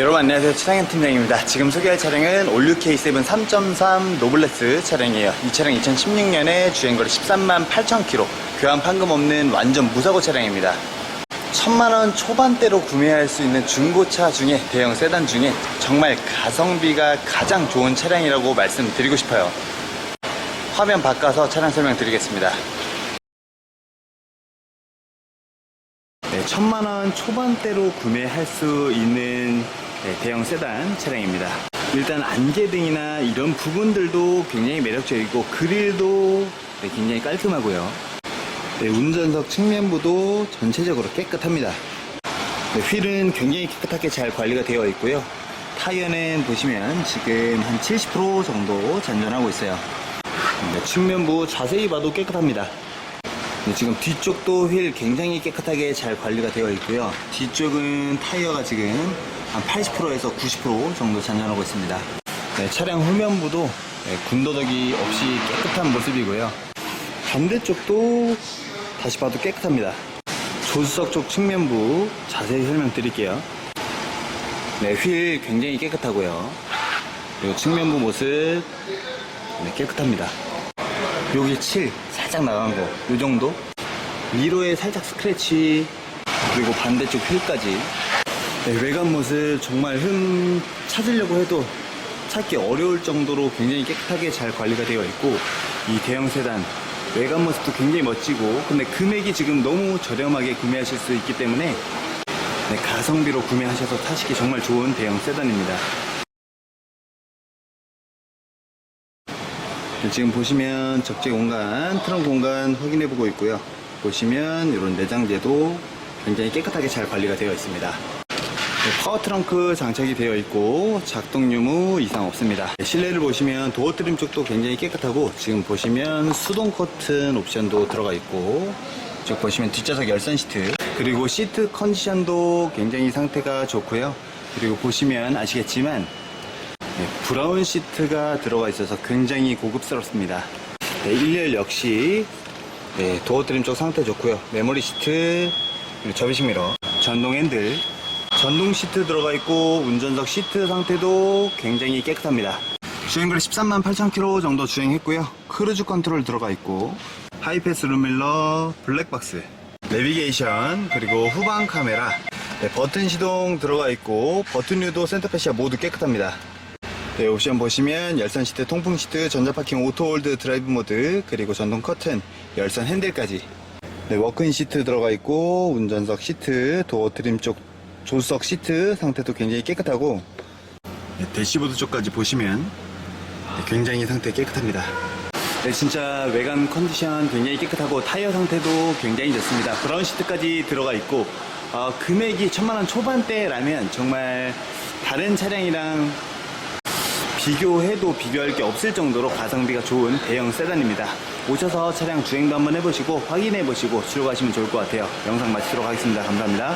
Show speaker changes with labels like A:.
A: 여러분 안녕하세요. 차량현 팀장입니다. 지금 소개할 차량은 올류 K7 3.3 노블레스 차량이에요. 이 차량 2016년에 주행거리 13만 8천 킬로. 교환 판금 없는 완전 무사고 차량입니다. 천만원 초반대로 구매할 수 있는 중고차 중에 대형 세단 중에 정말 가성비가 가장 좋은 차량이라고 말씀드리고 싶어요. 화면 바꿔서 차량 설명 드리겠습니다 네, 천만 원 초반대로 구매할 수 있는 네, 대형 세단 차량입니다. 일단 안개등이나 이런 부분들도 굉장히 매력적이고 그릴도 네, 굉장히 깔끔하고요. 네, 운전석 측면부도 전체적으로 깨끗합니다. 네, 휠은 굉장히 깨끗하게 잘 관리가 되어 있고요. 타이어는 보시면 지금 한 70% 정도 잔존하고 있어요. 네, 측면부 자세히 봐도 깨끗합니다. 네, 지금 뒤쪽도 휠 굉장히 깨끗하게 잘 관리가 되어 있고요. 뒤쪽은 타이어가 지금 한 80%에서 90% 정도 잔존하고 있습니다. 네, 차량 후면부도 네, 군더더기 없이 깨끗한 모습이고요. 반대쪽도 다시 봐도 깨끗합니다. 조수석 쪽 측면부 자세히 설명드릴게요. 네, 휠 굉장히 깨끗하고요. 그리고 측면부 모습 네, 깨끗합니다. 여기 7 살짝 나간 거, 요 정도? 미로에 살짝 스크래치, 그리고 반대쪽 휠까지. 네, 외관 모습 정말 흠 찾으려고 해도 찾기 어려울 정도로 굉장히 깨끗하게 잘 관리가 되어 있고, 이 대형 세단, 외관 모습도 굉장히 멋지고, 근데 금액이 지금 너무 저렴하게 구매하실 수 있기 때문에, 네, 가성비로 구매하셔서 타시기 정말 좋은 대형 세단입니다. 지금 보시면 적재 공간, 트렁크 공간 확인해 보고 있고요. 보시면 이런 내장재도 굉장히 깨끗하게 잘 관리가 되어 있습니다. 네, 파워 트렁크 장착이 되어 있고 작동 유무 이상 없습니다. 네, 실내를 보시면 도어 트림 쪽도 굉장히 깨끗하고 지금 보시면 수동 커튼 옵션도 들어가 있고 쭉 보시면 뒷좌석 열선 시트 그리고 시트 컨디션도 굉장히 상태가 좋고요. 그리고 보시면 아시겠지만 네, 브라운 시트가 들어가 있어서 굉장히 고급스럽습니다. 네, 1열 역시 네, 도어 트림 쪽 상태 좋고요. 메모리 시트, 그리고 접이식 미러, 전동 핸들, 전동 시트 들어가 있고 운전석 시트 상태도 굉장히 깨끗합니다. 주행거리 13만 8천 킬로 정도 주행했고요. 크루즈 컨트롤 들어가 있고 하이패스 룸밀러, 블랙박스, 내비게이션, 그리고 후방 카메라, 네, 버튼 시동 들어가 있고 버튼류도 센터페시아 모두 깨끗합니다. 네, 옵션 보시면 열선 시트, 통풍 시트, 전자파킹 오토홀드 드라이브 모드, 그리고 전동 커튼, 열선 핸들까지. 네, 워크인 시트 들어가 있고 운전석 시트, 도어 트림 쪽 조수석 시트 상태도 굉장히 깨끗하고 네, 대시보드 쪽까지 보시면 네, 굉장히 상태 깨끗합니다. 네, 진짜 외관 컨디션 굉장히 깨끗하고 타이어 상태도 굉장히 좋습니다. 브라운 시트까지 들어가 있고 어, 금액이 천만 원 초반대라면 정말 다른 차량이랑 비교해도 비교할 게 없을 정도로 가성비가 좋은 대형 세단입니다. 오셔서 차량 주행도 한번 해보시고 확인해보시고 출고하시면 좋을 것 같아요. 영상 마치도록 하겠습니다. 감사합니다.